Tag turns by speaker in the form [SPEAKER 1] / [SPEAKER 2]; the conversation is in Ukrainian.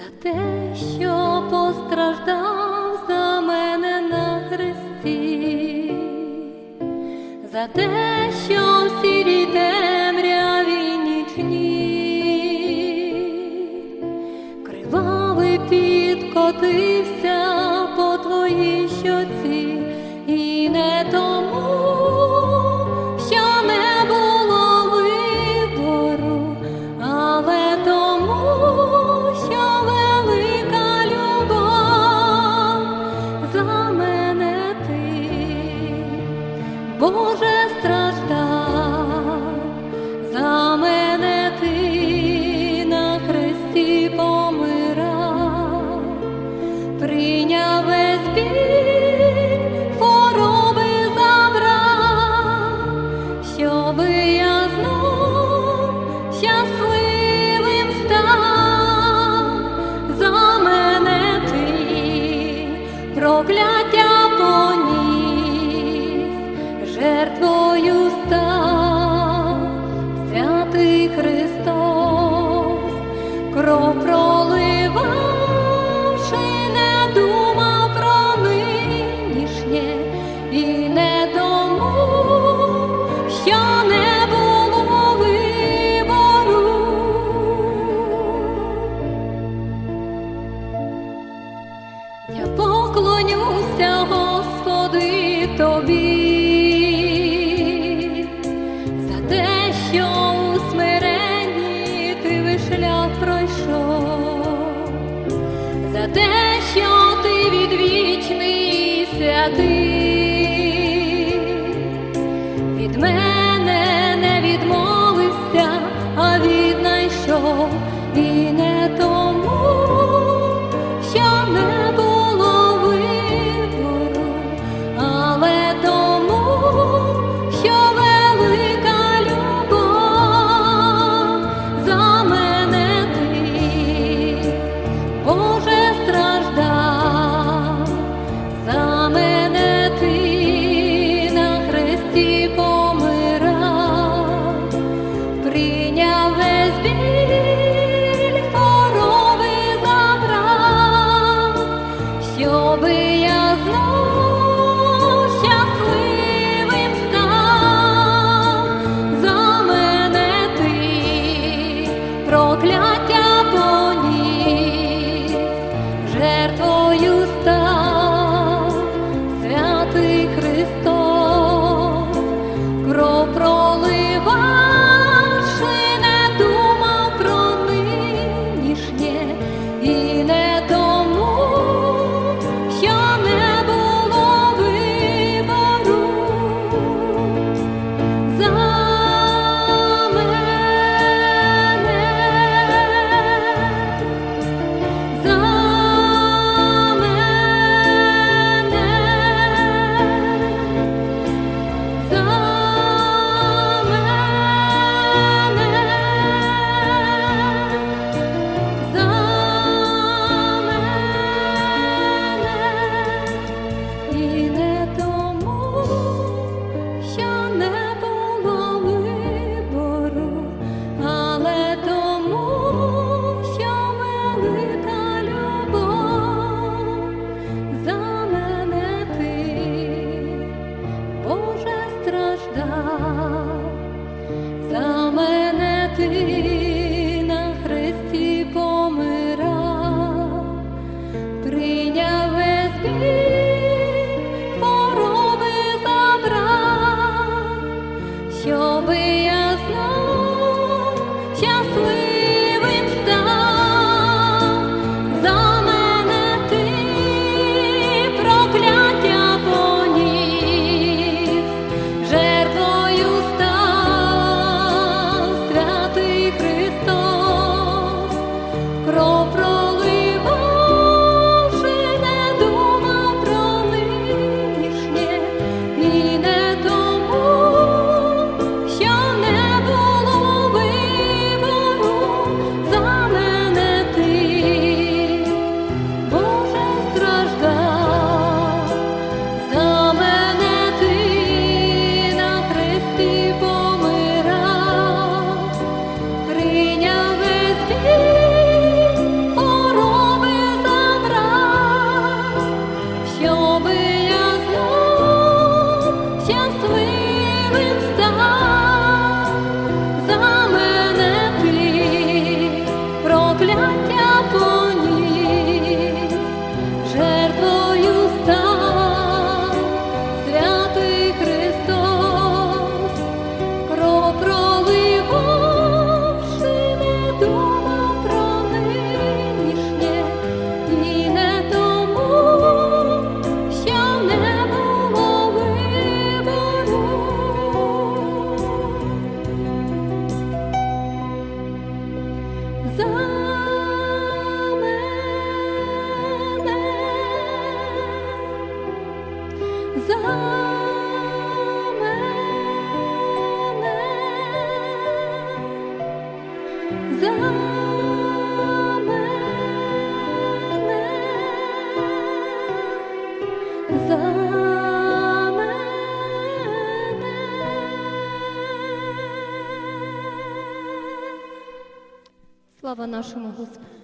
[SPEAKER 1] За те, що постраждав за мене на хресті, за те, що в сірій темряві нічні, кривавий підкотився. Боже страждав, за мене ти на хресті помирав, прийняв весь хвороби забрав, щоби я щасливим став, мене ти прокляття жертвою став святий Христос, кров проливавши, не думав про нинішнє і не тому, що не було вибору. Я поклонюся, Господи, тобі, те, що ти відвічний святий, від мене не відмовився, Щоби я знов щасливим став, за мене ти прокляття. Слава нашому Господу.